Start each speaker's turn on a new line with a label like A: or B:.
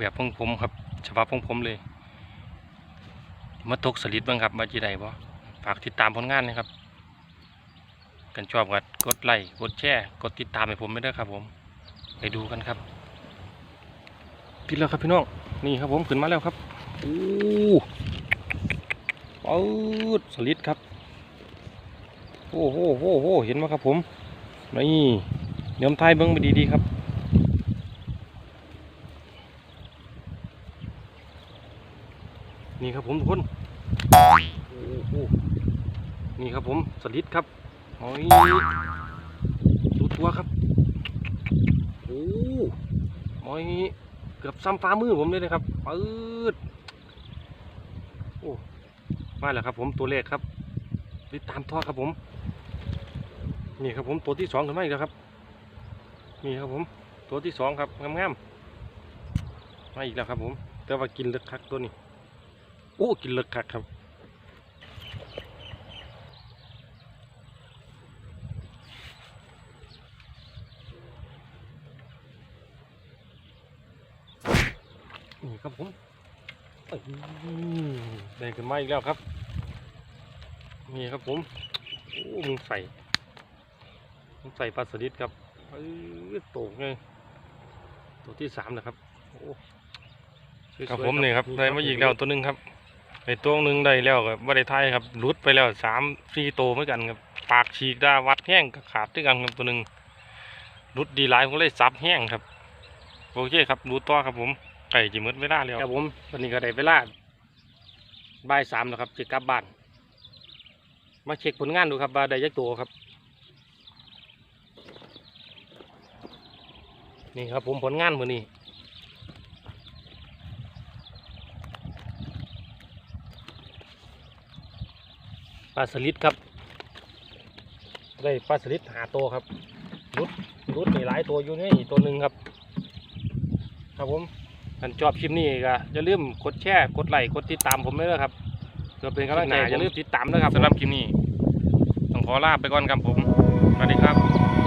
A: ฉบับของผมเลย มาตกสลิดบ้างครับมาจีไดบ่ฝากติดตามผลงานนะครับ กันชอบกักดไลค์กดแชร์กดติดตามให้ผมไม่ได้วยครับ ผม ไปดูกันครับติดแล้วครับพี่น้องนี่ครับผมขึ้นมาแล้วครับโอ้ปืดสลิดครับโอ้โหโอ้โหเห็นไหมครับผมนี่เดี๋ยวผมถ่ายเบิ้งไปดีๆครับ นี่ครับผมทุกคนโอ้โหนี่ครับผมสลิดครับโอ้ยดูตัวครับโอ้โอ้ยเกือบซ้ำฟ้ามือผมเลยนะครับปืดโอ้มาแล้วครับผมตัวเลขครับติดตามท่อครับผม นี่ครับผมตัวที่สองขึ้นมาอีกแล้วครับนี่ครับผมตัวที่สองครับงามๆมาอีกแล้วครับผม แต่ว่ากินเลึกคักตัวนี้ โอ้กินเลึกคักครับนี่ครับผมอื้อหือได้ขึ้นมาอีกแล้วครับ นี่ครับผม โอ้มึงใส่มึงใส่ปลาสลิดครับเออโตกไงตัวที่สามนะครับ โอ้สวยๆ
B: ครับผมนี่ครับได้มาอีกแล้วตัวหนึงครับ ไอ้ตัวหนึงได้แล้วครับว่าได้ทายครับหลุดไปแล้วสามสี่โตเหมือนกันครับปากฉีกได้วัดแห้งก็ขาดด้วยกันครับตัวหนึ่งหลุดดีหลายผมเลยซับแห้งครับโอเคครับดูต่อครับผมไก่จิมืดไม่ได้แล้ว
A: ครับผมวันนี้ก็ได้เวลาบ่ายสามแล้วครับจะกลับบ้านมาเช็คผลงานดูครับว่าได้ยักตัวครับ นี่ครับผมผลงานมือนี้ ปลาสลิดครับ ได้ปลาสลิดหาตัวครับรุดรุดมีหลายตัวอยู่นี่ตัวหนึ่งครับ ครับผมถ้าชอบคลิปนี้ก็อย่าลืมกดแชร์กดไลค์กดติดตามผมด้วยนะครับเพื่อเป็นกำลังใจอย่าลืมติดตามนะครับ
B: สำหรับคลิปนี้ ต้องขอลาไปก่อนครับผมสวัสดีครับ